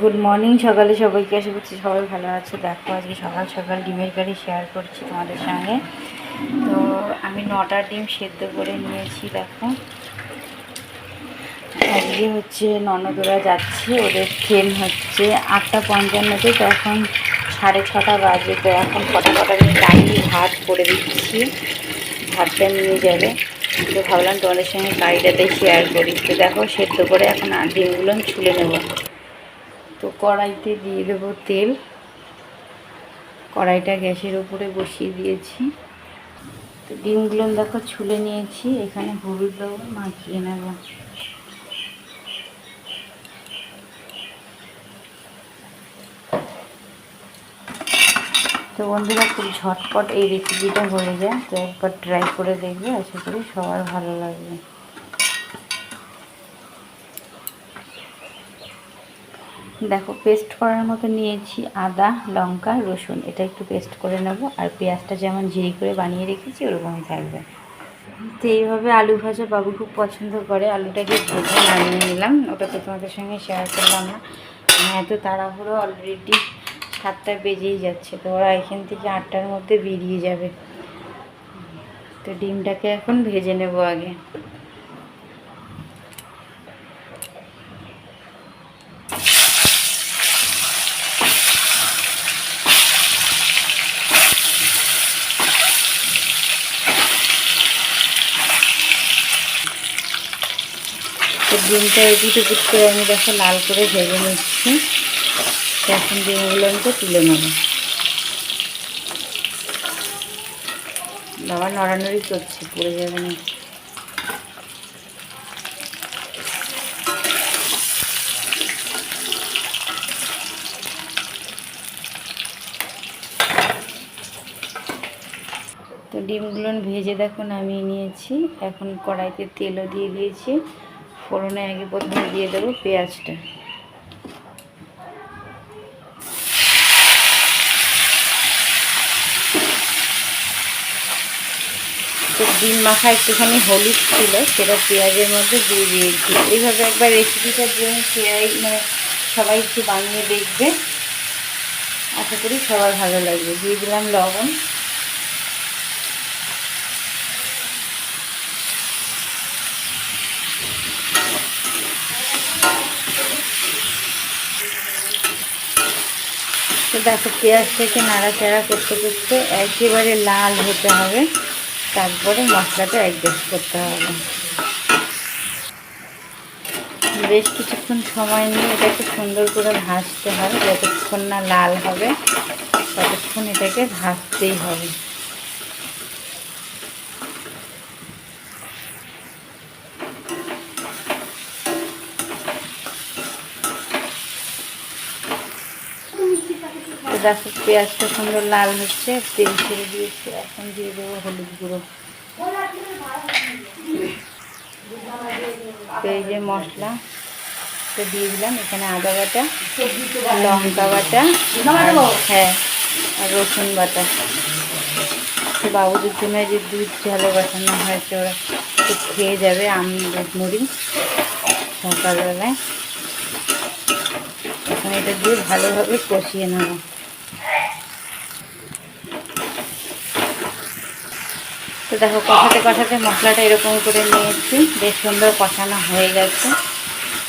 Good morning সকালে সবাইকে, আশা করছি সবাই ভালো আছে। দেখো, আজকে সকাল সকাল ডিমের কারি শেয়ার করছি তোমাদের সঙ্গে। তো আমি নটা ডিম সেদ্ধ করে নিয়েছি, দেখো। আজকে হচ্ছে ননদরা যাচ্ছে, ওদের ট্রেন হচ্ছে আটটা পঞ্চান্নতে, তো এখন সাড়ে ছটা বাজে, তো এখন কটা কটা আমি দাঁড়িয়ে ভাত করে দিচ্ছি। ভাতটা নিয়ে যাবে। তো ভাবলাম তোমাদের সঙ্গে কারিটাতে শেয়ার করি। তো দেখো, সেদ্ধ করে এখন আর ডিমগুলো আমি ছুলে নেব। তো কড়াইতে দিয়ে দেবো তেল। কড়াইটা গ্যাসের উপরে বসিয়ে দিয়েছি। তো ডিমগুলো দেখো ছুলে নিয়েছি, এখানে হলুদ দেবো মাখিয়ে নেব। তো বন্ধুরা খুব ঝটপট এই রেসিপিটা হয়ে যায়, তো একবার ট্রাই করে দেখবে, আশা করি সবার ভালো লাগবে। দেখো পেস্ট করার মতো নিয়েছি আদা, লঙ্কা, রসুন। এটা একটু পেস্ট করে নেব, আর পেঁয়াজটা যেমন ঝিরি করে বানিয়ে রেখেছি, ওরকমই থাকবে। তো এইভাবে আলু ভাজা বাবু খুব পছন্দ করে। আলুটাকে ভেজে নামিয়ে নিলাম। ওটা তো তোমাদের সঙ্গে শেয়ার করলাম না। আমি এত তাড়াহুড়ো অলরেডি সাতটা বেজেই যাচ্ছে, তো ওরা এখান থেকে আটটার মধ্যে বেরিয়ে যাবে। তো ডিমটাকে এখন ভেজে নেব আগে। ডিমটা এদিকে পিট করে আমি দেখো লাল করে ভেজে নিচ্ছি। এখন ডিমগুলো আমি তুলে নেব। বাবা নড়ানড়ি করছে, পড়ে যাবে না। তো ডিমগুলো ভেজে দেখুন নামিয়ে নিয়েছি। এখন কড়াইতে তেলও দিয়ে দিয়েছি। ফোড়নে আগে প্রথমে দিয়ে দেবো পেঁয়াজটা। তো ডিম মাখা একটুখানি হলুদ ছিল, সেটা পেঁয়াজের মধ্যে দিয়ে দিয়েছি। এইভাবে একবার রেসিপিটার জন্য পেঁয়াজ মানে সবাই একটু বানিয়ে দেখবে। আশা করি সবার ভালো লাগবে। দিয়ে দিলাম লবণ। তো দেখো পেঁয়াজটাকে নাড়াচাড়া করতে করতে একেবারে লাল হতে হবে। তারপরে মশলাটা অ্যাডজাস্ট করতে হবে। বেশ কিছুক্ষণ সময় নিয়ে এটাকে সুন্দর করে ভাজতে হবে। যতক্ষণ না লাল হবে, ততক্ষণ এটাকে ভাজতেই হবে। দেখো, পেঁয়াজটা সুন্দর লাল হচ্ছে, তেল ছেড়ে দিয়েছি, এখন দিয়ে দেবো হলুদ গুঁড়ো। যে মশলা, তো দিয়ে দিলাম, এখানে আদা বাটা, লঙ্কা বাটা হ্যাঁ আর রসুন বাটা। বাবুদের জন্য যে দুধ ঝালে বাটানো হয়েছে, ওরা তো খেয়ে যাবে আমি দুধ মুড়ি সকালবেলায়। এখন এটা দিয়ে ভালোভাবে কষিয়ে নেব। তো দেখো, কষাতে কষাতে মশলাটা এরকম করে নিয়েছি। বেশ সুন্দর কষানো হয়ে গেছে।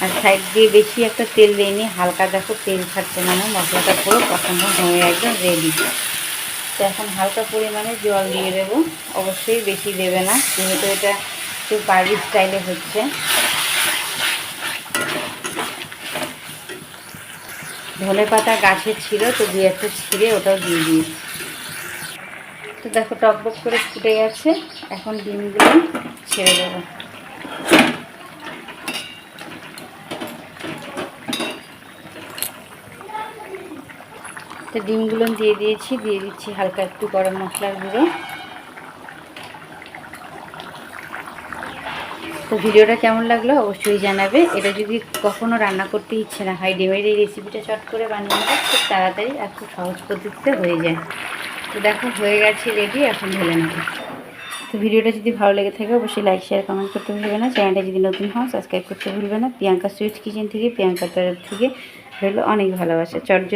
আর সাইড দিয়ে বেশি একটা তেল দিইনি, হালকা দেখো তেল ছাড়ছে মানে মশলাটা পুরো কষানো হয়ে একদম রেডি তো এখন হালকা পরিমাণে জল দিয়ে দেব। অবশ্যই বেশি দেবে না, যেহেতু এটা একটু বাড়ির স্টাইলে হচ্ছে। ধনে পাতা গাছের ছিল, তো দু একটা ছিঁড়ে ওটাও দিয়ে দিয়েছি। তো দেখো টকবক করে ফুটে গেছে। এখন ডিমগুলো ছেড়ে দেবো। তো ডিমগুলো দিয়ে দিয়েছি, দিয়ে দিচ্ছি হালকা একটু গরম মশলার গুঁড়ো। তো ভিডিওটা কেমন লাগল অবশ্যই জানাবে। এটা যদি কখনো রান্না করতে ইচ্ছে না হয়, ডিমের এই রেসিপিটা চট করে বানিয়ে নেবে খুব তাড়াতাড়ি আর খুব সহজ পদ্ধতিতে হয়ে যায়। তো দেখো, হয়ে গেছে রেডি এখন ঢেলে নেব। তো ভিডিওটা যদি ভালো লেগে থাকে, অবশ্যই লাইক শেয়ার কমেন্ট করতে ভুলবে না। চ্যানেলটা যদি নতুন হও সাবস্ক্রাইব করতে ভুলবে না। প্রিয়াঙ্কা সুইট কিচেন থেকে, প্রিয়াঙ্কা তরফ থেকে হলো অনেক ভালোবাসা। চটজলদি